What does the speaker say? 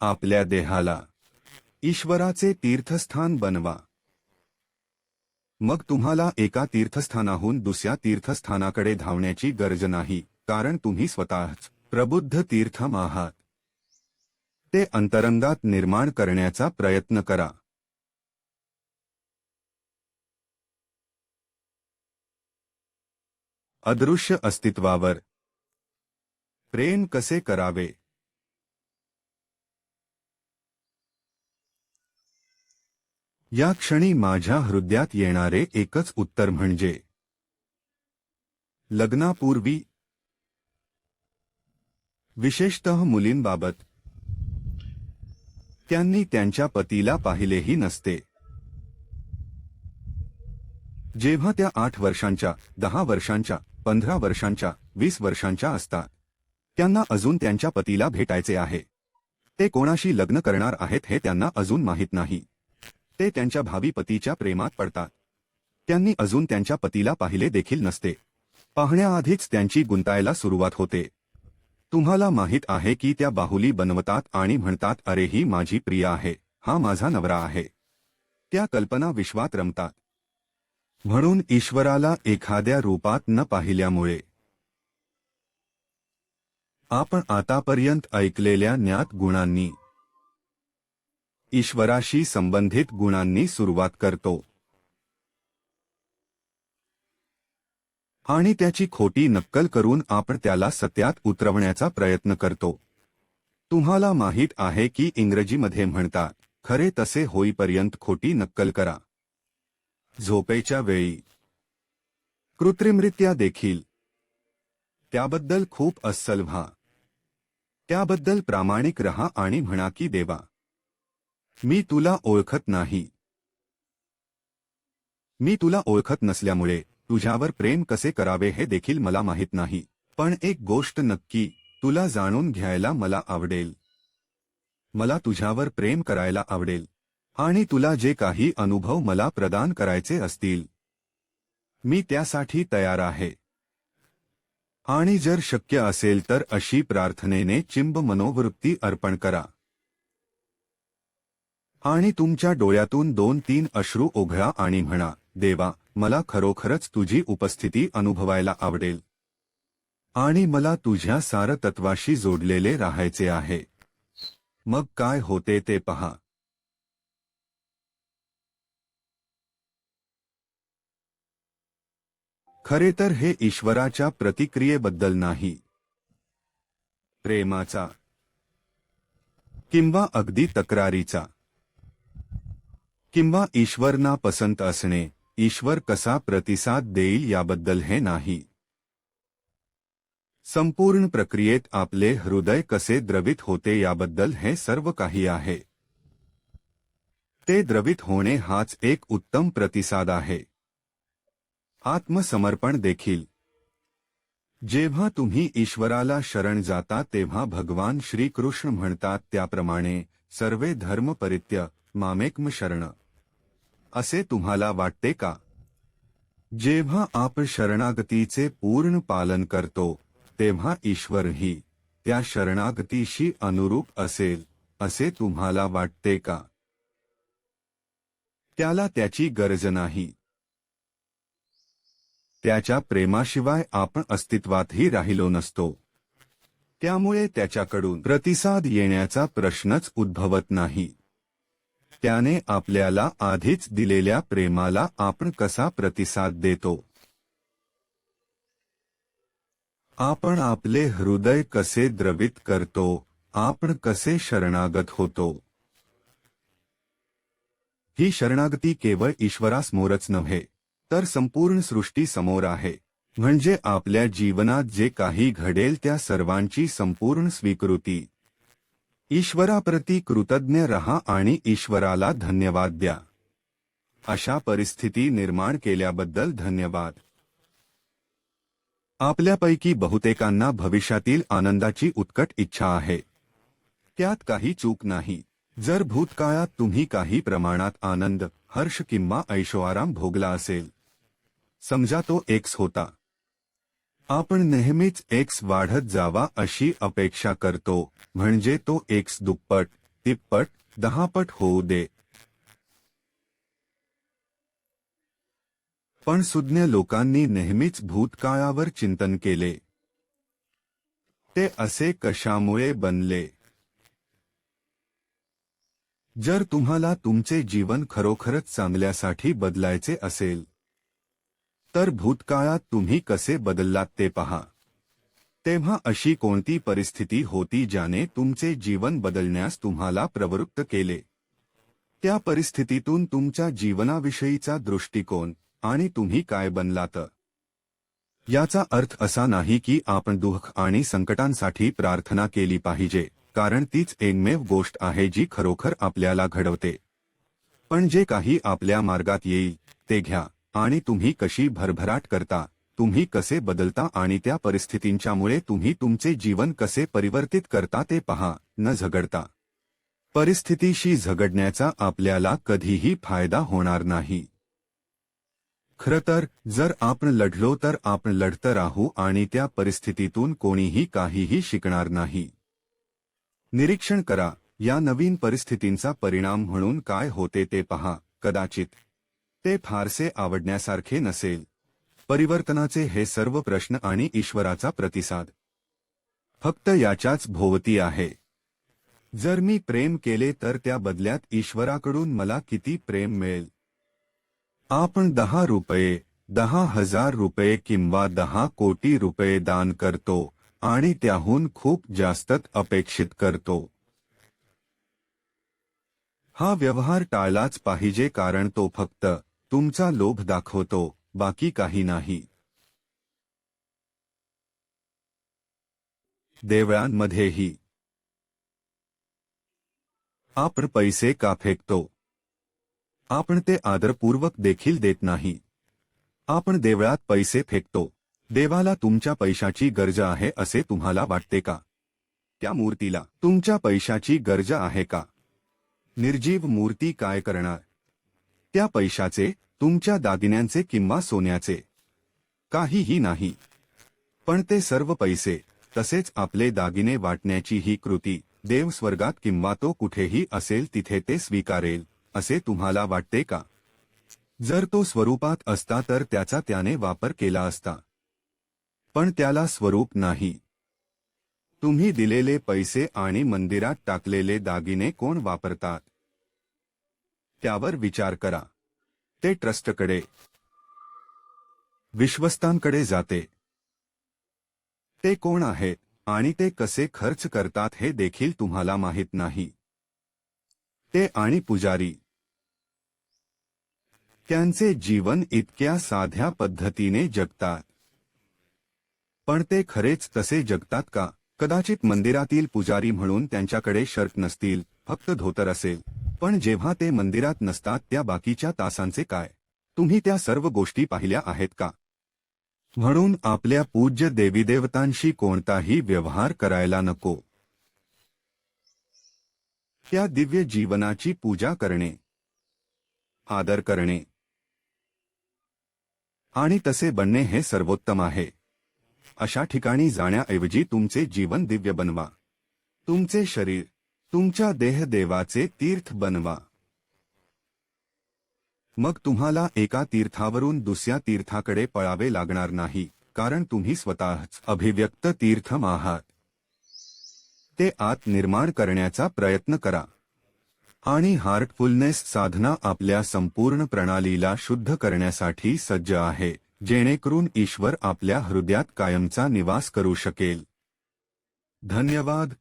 आपल्या देहाला. ईश्वराचे तीर्थस्थान बनवा. मग तुम्हाला एका तीर्थस्थानाहून दुसऱ्या तीर्थस्थानाकडे धावण्याची गरज नाही कारण तुम्ही स्वतःच प्रबुद्ध तीर्थम आहात ते अंतरंगात निर्माण करण्याचा प्रयत्न करा. अदृश्य अस्तित्वावर. प्रेम कसे करावे? या क्षणी माझ्या हृदयात येणारे एकच उत्तर म्हणजे लग्नापूर्वी. विशेषतः मुलींबाबत. त्यांनी त्यांच्या पतीला पाहिलेही नसते. जेव्हा त्या आठ वर्षांच्या दहा वर्षांच्या पंधरा वर्षांच्या वीस वर्षांच्या असतात. त्यांना अजून त्यांच्या पतीला भेटायचे आहे. ते कोणाशी लग्न करणार आहेत हे त्यांना अजून माहीत नाही. ते त्यांच्या भावी पतीच्या प्रेमात पडतात. त्यांनी अजून त्यांच्या पतीला पाहिले देखील नसते. पाहण्याआधीच त्यांची गुंतायला सुरुवात होते. तुम्हाला माहीत आहे की त्या बाहुली बनवतात आणि म्हणतात अरे ही माझी प्रिया आहे. हा माझा नवरा आहे. त्या कल्पना विश्वात रमतात. म्हणून ईश्वराला एखाद्या रूपात न पाहिल्यामुळे. आपण आतापर्यंत ऐकलेल्या ज्ञात गुणांनी ईश्वराशी संबंधित गुणांनी सुरुवात करतो. आणि त्याची खोटी नक्कल करून आपण त्याला सत्यात उतरवण्याचा प्रयत्न करतो. तुम्हाला माहीत आहे की इंग्रजीमध्ये म्हणतात खरे तसे होईपर्यंत खोटी नक्कल करा. झोपेच्या वेळी. कृत्रिमरित्या देखील. त्याबद्दल खूप अस्सल व्हा. त्याबद्दल प्रामाणिक रहा आणि म्हणा की देवा. मी तुला ओळखत नाही. मी तुला ओळखत नसल्यामुळे तुझ्यावर प्रेम कसे करावे हे देखील मला माहीत नाही. पण एक गोष्ट नक्की तुला जाणून घ्यायला मला आवडेल. मला तुझ्यावर प्रेम करायला आवडेल. आणि तुला जे काही अनुभव मला प्रदान करायचे असतील. मी त्यासाठी तयार आहे. आणि जर शक्य असेल तर अशी प्रार्थनेने चिंब मनोवृत्ती अर्पण करा. आणि तुमच्या डोळ्यातून दोन तीन अश्रू ओघळा आणि म्हणा देवा मला खरोखरच तुझी उपस्थिती अनुभवायला आवडेल. आणि मला तुझ्या सार तत्वाशी जोडलेले राहायचे आहे. मग काय होते ते पहा. खरे तर हे ईश्वराच्या प्रतिक्रियेबद्दल नाही. प्रेमाचा. किंवा अगदी तक्रारीचा. किंवा ईश्वरना पसंत असणे, ईश्वर कसा प्रतिसाद देईल याबद्दल हे नाही. संपूर्ण प्रक्रियेत आपले हृदय कसे द्रवित होते याबद्दल हे सर्व काही आहे. ते द्रवित होणे हाच एक उत्तम प्रतिसाद आहे. आत्मसमर्पण देखील. जेव्हा तुम्ही ईश्वराला शरण जाता तेव्हा भगवान श्रीकृष्ण म्हणतात त्याप्रमाणे, सर्वे धर्म परित्य मामेक्म शरण. असे तुम्हाला वाटते का? जेव्हा आपण शरणागतीचे पूर्ण पालन करतो तेव्हा ईश्वरही त्या शरणागतीशी अनुरूप असेल असे तुम्हाला वाटते का? त्याला त्याची गरज नाही. त्याच्या प्रेमाशिवाय आपण अस्तित्वातही राहिलो नसतो. त्यामुळे त्याच्याकडून प्रतिसाद येण्याचा प्रश्नच उद्भवत नाही. त्याने आपल्याला आधीच दिलेल्या प्रेमाला आपण कसा प्रतिसाद देतो? आपण आपले हृदय कसे द्रवित करतो? आपण कसे शरणागत होतो? ही शरणागती केवळ ईश्वरासमोरच नव्हे, तर संपूर्ण सृष्टी समोर आहे. म्हणजे आपल्या जीवनात जे काही घडेल त्या सर्वांची संपूर्ण स्वीकृती. ईश्वराप्रती कृतज्ञ रहा आणि ईश्वराला धन्यवाद द्या. अशा परिस्थिती निर्माण केल्याबद्दल धन्यवाद. आपल्यापैकी बहुतेकांना भविष्यातील आनंदाची उत्कट इच्छा आहे. त्यात काही चूक नाही. जर भूतकाळात तुम्ही काही प्रमाणात आनंद हर्ष किंवा ऐशोआराम भोगला असेल. समजा तो एक्स होता. आपण नेहमीच एक्स वाढत जावा अशी अपेक्षा करतो म्हणजे तो एक्स दुप्पट तिप्पट दहापट होऊ दे. पण सुज्ञ लोकांनी नेहमीच भूतकाळावर चिंतन केले. ते असे कशामुळे बनले? जर तुम्हाला तुमचे जीवन खरोखरच चांगल्यासाठी बदलायचे असेल तर भूतकाळात तुम्ही कसे बदललात ते पहा. तेव्हा अशी कोणती परिस्थिती होती ज्याने तुमचे जीवन बदलण्यास तुम्हाला प्रवृत्त केले? त्या परिस्थितीतून तुमच्या जीवनाविषयीचा दृष्टिकोन आणि तुम्ही काय बनलात? याचा अर्थ असा नाही की आपण दुःख आणि संकटांसाठी प्रार्थना केली पाहिजे कारण तीच एकमेव गोष्ट आहे जी खरोखर आपल्याला घडवते. पण जे काही आपल्या मार्गात येईल ते घ्या. आणि तुम्ही कशी भरभराट करता तुम्ही कसे बदलता आणि त्या परिस्थितींच्यामुळे तुम्ही तुमचे जीवन कसे परिवर्तित करता ते पहा न झगडता. परिस्थितीशी झगडण्याचा आपल्याला कधीही फायदा होणार नाही. खरं तर जर आपण लढलो तर आपण लढत राहू आणि त्या परिस्थितीतून कोणीही काहीही शिकणार नाही. निरीक्षण करा या नवीन परिस्थितींचा परिणाम म्हणून काय होते ते पहा कदाचित ते फारसे आवडण्यासारखे नसेल. परिवर्तनाचे हे सर्व प्रश्न आणि ईश्वराचा प्रतिसाद. फक्त याच्याच भोवती आहे. जर मी प्रेम केले तर त्या बदल्यात ईश्वराकडून मला किती प्रेम मिळेल? आपण दहा रुपये दहा हजार रुपये किंवा दहा कोटी रुपये दान करतो आणि त्याहून खूप जास्त अपेक्षित करतो. हा व्यवहार टाळलाच पाहिजे कारण तो फक्त तुमचा लोभ दाखवतो बाकी काही नाही. देवळांमध्येही. आपण पैसे का फेकतो? आपण ते आदरपूर्वक देखील देत नाही. आपण देवळात पैसे फेकतो. देवाला तुमच्या पैशाची गरज आहे असे तुम्हाला वाटते का? त्या मूर्तीला तुमच्या पैशाची गरज आहे का? निर्जीव मूर्ती काय करणार? त्या पैशाचे तुमच्या दागिन्यांचे किंवा सोन्याचे. काहीही नाही. पण ते सर्व पैसे तसेच आपले दागिने वाटण्याची ही कृती देव स्वर्गात किंवा तो कुठेही असेल तिथे ते स्वीकारेल असे तुम्हाला वाटते का? जर तो स्वरूपात असता तर त्याचा त्याने वापर केला असता. पण त्याला स्वरूप नाही. तुम्ही दिलेले पैसे आणि मंदिरात टाकलेले दागिने कोण वापरतात? त्यावर विचार करा. ते ट्रस्टकडे विश्वस्तांकडे जाते. ते कोण आहेत आणि ते कसे खर्च करतात हे देखील तुम्हाला माहीत नाही. ते आणि पुजारी. त्यांचे जीवन इतक्या साध्या पद्धतीने जगतात. पण ते खरेच तसे जगतात का? कदाचित मंदिरातील पुजारी म्हणून त्यांच्याकडे शर्ट नसतील फक्त धोतर असेल. पण जेव्हा ते मंदिरात नसतात त्या बाकीच्या तासांचे काय? तुम्ही त्या सर्व गोष्टी पाहिल्या आहेत का? म्हणून आपल्या पूज्य देवीदेवतांशी कोणताही व्यवहार करायला नको. त्या दिव्य जीवनाची पूजा करणे. आदर करणे. आणि तसे बनणे हे सर्वोत्तम आहे. अशा ठिकाणी जाण्याऐवजी तुमचे जीवन दिव्य बनवा. तुमचे शरीर तुमच्या देह देवाचे तीर्थ बनवा. मग तुम्हाला एका तीर्थावरून दुसऱ्या तीर्थाकडे पळावे लागणार नाही कारण तुम्ही स्वतःच अभिव्यक्त तीर्थम आहात ते आत निर्माण करण्याचा प्रयत्न करा. आणि हार्टफुलनेस साधना आपल्या संपूर्ण प्रणालीला शुद्ध करण्यासाठी सज्ज आहे जेणेकरून ईश्वर आपल्या हृदयात कायमचा निवास करू शकेल. धन्यवाद.